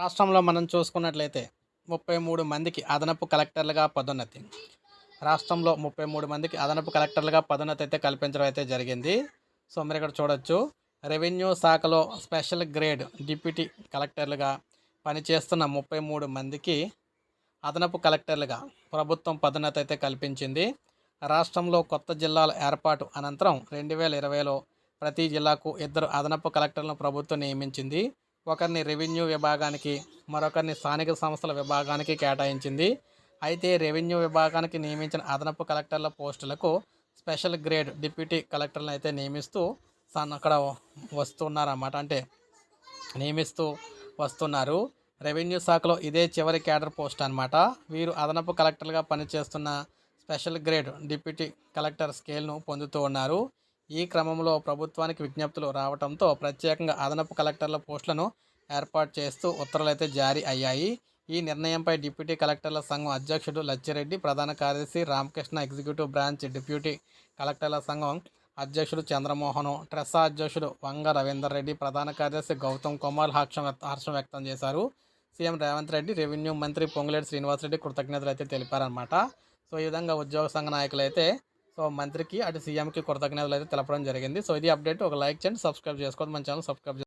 రాష్ట్రంలో మనం చూసుకున్నట్లయితే ముప్పై మూడు మందికి అదనపు కలెక్టర్లుగా పదోన్నతి. రాష్ట్రంలో ముప్పై మూడు మందికి అదనపు కలెక్టర్లుగా పదోన్నతి అయితే కల్పించడం అయితే జరిగింది. సో మీరు ఇక్కడ చూడొచ్చు. రెవెన్యూ శాఖలో స్పెషల్ గ్రేడ్ డిప్యూటీ కలెక్టర్లుగా పనిచేస్తున్న ముప్పై మూడు మందికి అదనపు కలెక్టర్లుగా ప్రభుత్వం పదోన్నతి అయితే కల్పించింది. రాష్ట్రంలో కొత్త జిల్లాల ఏర్పాటు అనంతరం రెండు వేల ఇరవైలో ప్రతి జిల్లాకు ఇద్దరు అదనపు కలెక్టర్లను ప్రభుత్వం నియమించింది. ఒకరిని రెవెన్యూ విభాగానికి మరొకరిని స్థానిక సంస్థల విభాగానికి కేటాయించింది. అయితే రెవెన్యూ విభాగానికి నియమించిన అదనపు కలెక్టర్ల పోస్టులకు స్పెషల్ గ్రేడ్ డిప్యూటీ కలెక్టర్లను అయితే నియమిస్తూ అక్కడ వస్తున్నారన్నమాట. అంటే నియమిస్తూ వస్తున్నారు. రెవెన్యూ శాఖలో ఇదే చివరి క్యాడర్ పోస్ట్ అనమాట వీరు అదనపు కలెక్టర్గా పనిచేస్తున్న స్పెషల్ గ్రేడ్ డిప్యూటీ కలెక్టర్ స్కేల్ను పొందుతూ ఉన్నారు. ఈ క్రమంలో ప్రభుత్వానికి విజ్ఞప్తులు రావడంతో ప్రత్యేకంగా అదనపు కలెక్టర్ల పోస్టులను ఏర్పాటు చేస్తూ ఉత్తర్వులైతే జారీ అయ్యాయి. ఈ నిర్ణయంపై డిప్యూటీ కలెక్టర్ల సంఘం అధ్యక్షుడు లచ్చిరెడ్డి ప్రధాన కార్యదర్శి రామకృష్ణ ఎగ్జిక్యూటివ్ బ్రాంచ్ డిప్యూటీ కలెక్టర్ల సంఘం అధ్యక్షుడు చంద్రమోహన్ ట్రెస్సా అధ్యక్షుడు వంగ రవీందర్ రెడ్డి ప్రధాన కార్యదర్శి గౌతమ్ కుమార్ హర్షం హర్షం వ్యక్తం చేశారు. సీఎం రేవంత్ రెడ్డి రెవెన్యూ మంత్రి పొంగులేటి శ్రీనివాసరెడ్డి కృతజ్ఞతలు అయితే తెలిపారనమాట సో ఈ విధంగా ఉద్యోగ సంఘ నాయకులు అయితే సో మంత్రికి అటు సీఎంకి కృతజ్ఞతలు అయితే తెలపడం జరిగింది. సో ఇది అప్డేట్. ఒక లైక్ చేయండి సబ్స్క్రైబ్ చేసుకోండి. మన ఛానల్ సబ్స్క్రైబ్